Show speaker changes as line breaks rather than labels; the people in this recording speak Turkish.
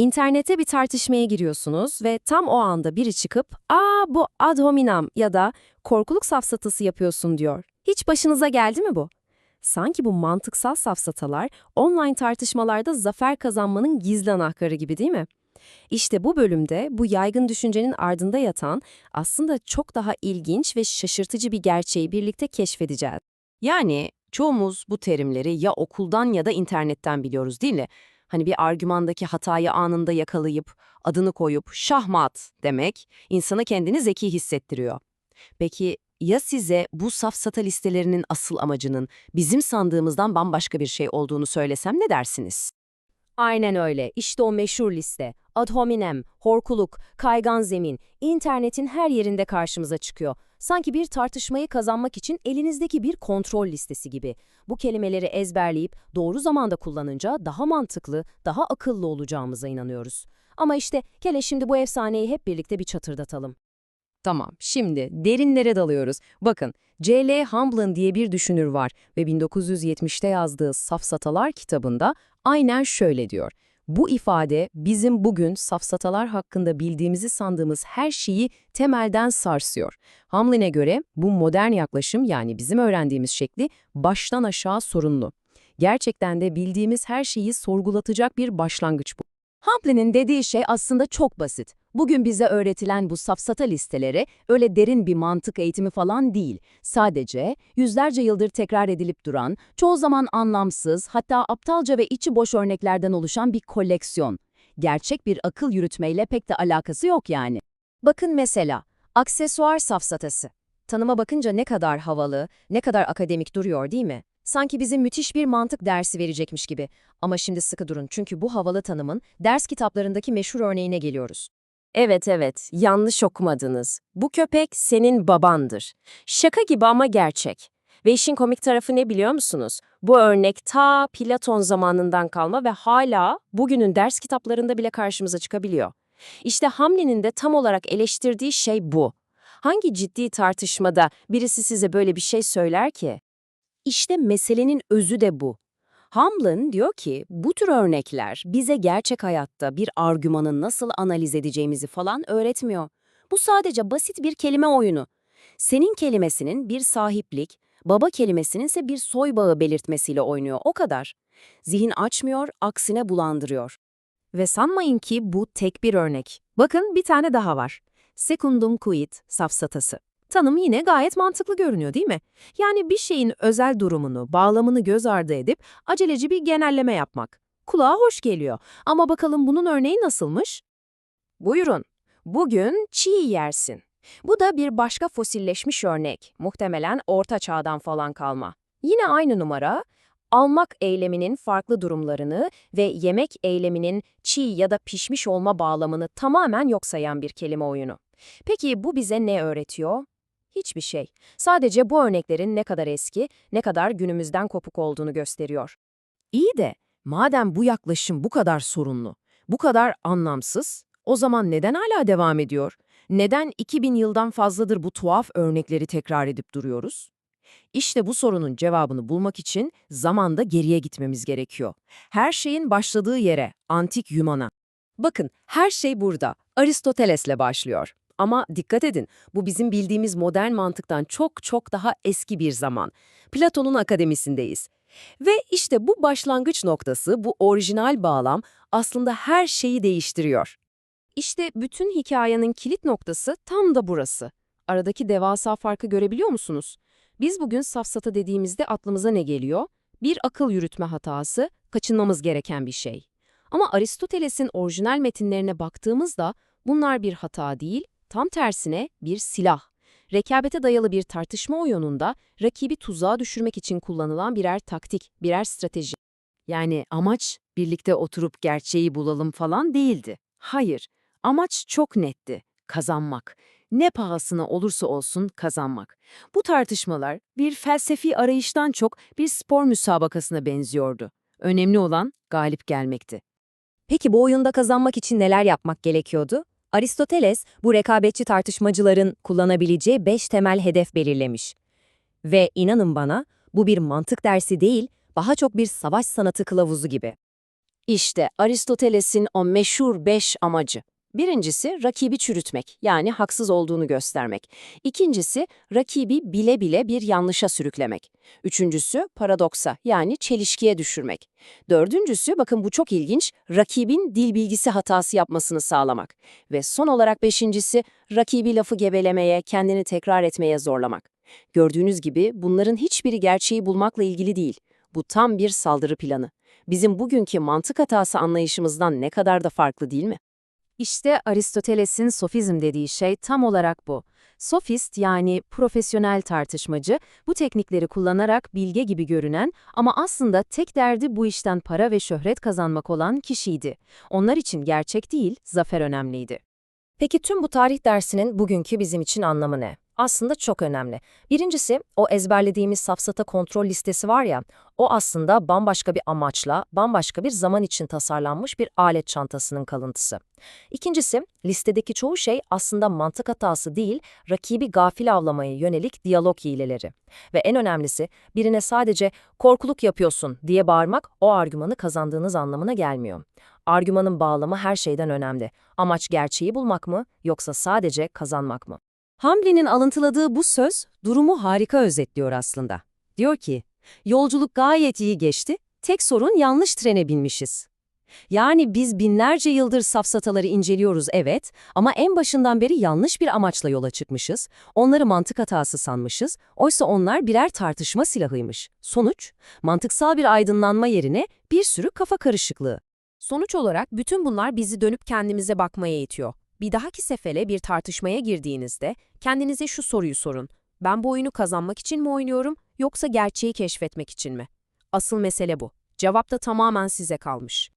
İnternete bir tartışmaya giriyorsunuz ve tam o anda biri çıkıp ''Aa bu ad hominem ya da korkuluk safsatası yapıyorsun.'' diyor. Hiç başınıza geldi mi bu? Sanki bu mantıksal safsatalar online tartışmalarda zafer kazanmanın gizli anahtarı gibi değil mi? İşte bu bölümde bu yaygın düşüncenin ardında yatan aslında çok daha ilginç ve şaşırtıcı bir gerçeği birlikte keşfedeceğiz.
Yani çoğumuz bu terimleri ya okuldan ya da internetten biliyoruz değil mi? Hani bir argümandaki hatayı anında yakalayıp, adını koyup şahmat demek insana kendini zeki hissettiriyor. Peki ya size bu safsata listelerinin asıl amacının bizim sandığımızdan bambaşka bir şey olduğunu söylesem ne dersiniz?
Aynen öyle. İşte o meşhur liste. Ad hominem, horkuluk, kaygan zemin, internetin her yerinde karşımıza çıkıyor. Sanki bir tartışmayı kazanmak için elinizdeki bir kontrol listesi gibi. Bu kelimeleri ezberleyip doğru zamanda kullanınca daha mantıklı, daha akıllı olacağımıza inanıyoruz. Ama işte gele şimdi bu efsaneyi hep birlikte bir çatırdatalım.
Tamam, şimdi derinlere dalıyoruz. Bakın, C.L. Hamblin diye bir düşünür var ve 1970'te yazdığı Safsatalar kitabında aynen şöyle diyor. Bu ifade bizim bugün safsatalar hakkında bildiğimizi sandığımız her şeyi temelden sarsıyor. Hamlin'e göre bu modern yaklaşım yani bizim öğrendiğimiz şekli baştan aşağı sorunlu. Gerçekten de bildiğimiz her şeyi sorgulatacak bir başlangıç bu. Hamlin'in dediği şey aslında çok basit. Bugün bize öğretilen bu safsata listeleri öyle derin bir mantık eğitimi falan değil. Sadece yüzlerce yıldır tekrar edilip duran, çoğu zaman anlamsız, hatta aptalca ve içi boş örneklerden oluşan bir koleksiyon. Gerçek bir akıl yürütmeyle pek de alakası yok yani.
Bakın mesela, aksesuar safsatası. Tanıma bakınca ne kadar havalı, ne kadar akademik duruyor değil mi? Sanki bize müthiş bir mantık dersi verecekmiş gibi. Ama şimdi sıkı durun çünkü bu havalı tanımın ders kitaplarındaki meşhur örneğine geliyoruz.
Evet evet, yanlış okumadınız. Bu köpek senin babandır. Şaka gibi ama gerçek. Ve işin komik tarafı ne biliyor musunuz? Bu örnek ta Platon zamanından kalma ve hala bugünün ders kitaplarında bile karşımıza çıkabiliyor. İşte Hamlin'in de tam olarak eleştirdiği şey bu. Hangi ciddi tartışmada birisi size böyle bir şey söyler ki? İşte meselenin özü de bu. Hamlin diyor ki bu tür örnekler bize gerçek hayatta bir argümanı nasıl analiz edeceğimizi falan öğretmiyor. Bu sadece basit bir kelime oyunu. Senin kelimesinin bir sahiplik, baba kelimesinin ise bir soy bağı belirtmesiyle oynuyor o kadar. Zihin açmıyor, aksine bulandırıyor. Ve sanmayın ki bu tek bir örnek. Bakın bir tane daha var. Secundum quid safsatası. Tanım yine gayet mantıklı görünüyor değil mi? Yani bir şeyin özel durumunu, bağlamını göz ardı edip aceleci bir genelleme yapmak. Kulağa hoş geliyor. Ama bakalım bunun örneği nasılmış? Buyurun. Bugün çiğ yersin. Bu da bir başka fosilleşmiş örnek. Muhtemelen orta çağdan falan kalma. Yine aynı numara, almak eyleminin farklı durumlarını ve yemek eyleminin çiğ ya da pişmiş olma bağlamını tamamen yok sayan bir kelime oyunu. Peki bu bize ne öğretiyor? Hiçbir şey. Sadece bu örneklerin ne kadar eski, ne kadar günümüzden kopuk olduğunu gösteriyor. İyi de madem bu yaklaşım bu kadar sorunlu, bu kadar anlamsız, o zaman neden hala devam ediyor? Neden 2000 yıldan fazladır bu tuhaf örnekleri tekrar edip duruyoruz? İşte bu sorunun cevabını bulmak için zamanda geriye gitmemiz gerekiyor. Her şeyin başladığı yere, antik Yunan'a. Bakın, her şey burada. Aristoteles'le başlıyor. Ama dikkat edin, bu bizim bildiğimiz modern mantıktan çok çok daha eski bir zaman. Platon'un akademisindeyiz. Ve işte bu başlangıç noktası, bu orijinal bağlam aslında her şeyi değiştiriyor. İşte bütün hikayenin kilit noktası tam da burası. Aradaki devasa farkı görebiliyor musunuz? Biz bugün safsata dediğimizde aklımıza ne geliyor? Bir akıl yürütme hatası, kaçınmamız gereken bir şey. Ama Aristoteles'in orijinal metinlerine baktığımızda bunlar bir hata değil, Tam tersine bir silah. Rekabete dayalı bir tartışma oyununda rakibi tuzağa düşürmek için kullanılan birer taktik, birer strateji. Yani amaç birlikte oturup gerçeği bulalım falan değildi. Hayır, amaç çok netti. Kazanmak. Ne pahasına olursa olsun kazanmak. Bu tartışmalar bir felsefi arayıştan çok bir spor müsabakasına benziyordu. Önemli olan galip gelmekti.
Peki bu oyunda kazanmak için neler yapmak gerekiyordu? Aristoteles bu rekabetçi tartışmacıların kullanabileceği beş temel hedef belirlemiş. Ve inanın bana bu bir mantık dersi değil, daha çok bir savaş sanatı kılavuzu gibi.
İşte Aristoteles'in o meşhur beş amacı. Birincisi rakibi çürütmek, yani haksız olduğunu göstermek. İkincisi rakibi bile bile bir yanlışa sürüklemek. Üçüncüsü paradoksa, yani çelişkiye düşürmek. Dördüncüsü, bakın bu çok ilginç, rakibin dil bilgisi hatası yapmasını sağlamak. Ve son olarak beşincisi, rakibi lafı gebelemeye, kendini tekrar etmeye zorlamak. Gördüğünüz gibi bunların hiçbiri gerçeği bulmakla ilgili değil. Bu tam bir saldırı planı. Bizim bugünkü mantık hatası anlayışımızdan ne kadar da farklı değil mi?
İşte Aristoteles'in sofizm dediği şey tam olarak bu. Sofist yani profesyonel tartışmacı bu teknikleri kullanarak bilge gibi görünen ama aslında tek derdi bu işten para ve şöhret kazanmak olan kişiydi. Onlar için gerçek değil, zafer önemliydi.
Peki tüm bu tarih dersinin bugünkü bizim için anlamı ne? Aslında çok önemli. Birincisi, o ezberlediğimiz safsata kontrol listesi var ya, o aslında bambaşka bir amaçla, bambaşka bir zaman için tasarlanmış bir alet çantasının kalıntısı. İkincisi, listedeki çoğu şey aslında mantık hatası değil, rakibi gafil avlamaya yönelik diyalog hileleri. Ve en önemlisi, birine sadece korkuluk yapıyorsun diye bağırmak o argümanı kazandığınız anlamına gelmiyor. Argümanın bağlamı her şeyden önemli. Amaç gerçeği bulmak mı yoksa sadece kazanmak mı?
Hamle'nin alıntıladığı bu söz durumu harika özetliyor aslında. Diyor ki, yolculuk gayet iyi geçti, tek sorun yanlış trene binmişiz. Yani biz binlerce yıldır safsataları inceliyoruz evet ama en başından beri yanlış bir amaçla yola çıkmışız, onları mantık hatası sanmışız, oysa onlar birer tartışma silahıymış. Sonuç, mantıksal bir aydınlanma yerine bir sürü kafa karışıklığı.
Sonuç olarak bütün bunlar bizi dönüp kendimize bakmaya itiyor. Bir dahaki sefere bir tartışmaya girdiğinizde kendinize şu soruyu sorun. Ben bu oyunu kazanmak için mi oynuyorum yoksa gerçeği keşfetmek için mi? Asıl mesele bu. Cevap da tamamen size kalmış.